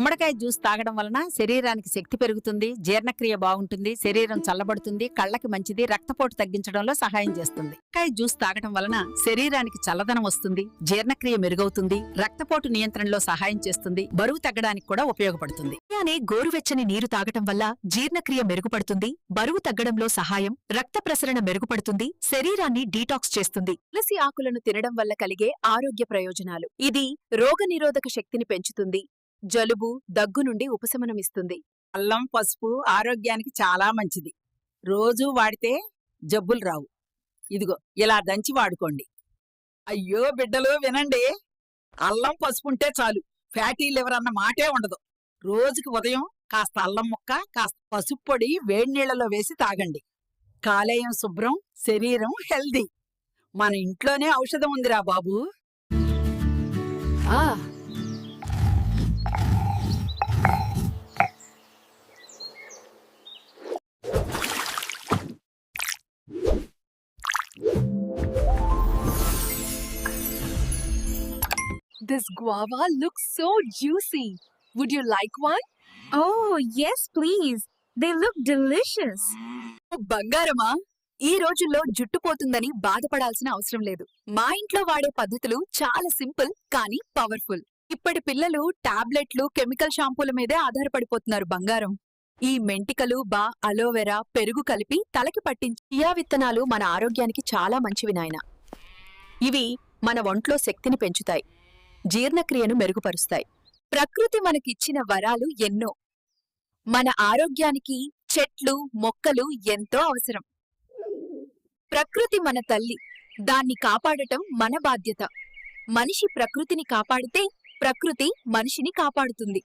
గుమ్మడికాయ జ్యూస్ తాగడం వలన శరీరానికి శక్తి పెరుగుతుంది జీర్ణక్రియ బాగుంటుంది శరీరం చల్లబడుతుంది కళ్ళకి మంచిది రక్తపోటు తగ్గించడంలో సహాయం చేస్తుంది. గుమ్మడికాయ జ్యూస్ తాగడం వలన శరీరానికి చల్లదనం వస్తుంది జీర్ణక్రియ మెరుగవుతుంది రక్తపోటు నియంత్రణలో సహాయం చేస్తుంది బరువు తగ్గడానికి కూడా ఉపయోగపడుతుంది. అలానే గోరువెచ్చని నీరు తాగటం వల్ల జీర్ణక్రియ మెరుగుపడుతుంది బరువు తగ్గడంలో సహాయం రక్త ప్రసరణ మెరుగుపడుతుంది శరీరాన్ని డీటాక్స్ చేస్తుంది. తులసి ఆకులను తినడం వల్ల కలిగే ఆరోగ్య ప్రయోజనాలు. ఇది రోగనిరోధక శక్తిని పెంచుతుంది. జలుబు దగ్గు నుండి ఉపశమనమిస్తుంది. అల్లం పసుపు ఆరోగ్యానికి చాలా మంచిది. రోజూ వాడితే జబ్బులు రావు. ఇదిగో ఇలా దంచి వాడుకోండి. అయ్యో బిడ్డలు వినండి. అల్లం పసుపు ఉంటే చాలు. ఫ్యాటీ లివర్ అన్న మాటే ఉండదు. రోజుకి ఉదయం కాస్త అల్లం ముక్క కాస్త పసుపు పొడి వేడి నీళ్ళలో వేసి తాగండి. కాలేయం శుభ్రం శరీరం హెల్దీ మన ఇంట్లోనే ఔషధం ఉందిరా బాబు. ఆ! This guava looks so juicy. Would you like one? Oh, yes, please. They look delicious. బంగారమా ఈ రోజుల్లో జుట్టు పోతుందని బాధపడాల్సిన అవసరం లేదు మా ఇంట్లో వాడే పద్ధతులు చాలా సింపుల్ కానీ పవర్ఫుల్ ఇప్పటి పిల్లలు టాబ్లెట్లు కెమికల్ షాంపూల మీదే ఆధారపడిపోతున్నారు బంగారం ఈ మెంటికలు బా అలోవెరా పెరుగు కలిపి తలకి పట్టించి చియా విత్తనాలు మన ఆరోగ్యానికి చాలా మంచివి నాయన ఇవి మన ఒంట్లో శక్తిని పెంచుతాయి జీర్ణక్రియను మెరుగుపరుస్తాయి. ప్రకృతి మనకిచ్చిన వరాలు ఎన్నో. మన ఆరోగ్యానికి చెట్లు మొక్కలు ఎంతో అవసరం. ప్రకృతి మన తల్లి. దాన్ని కాపాడటం మన బాధ్యత. మనిషి ప్రకృతిని కాపాడితే ప్రకృతి మనిషిని కాపాడుతుంది.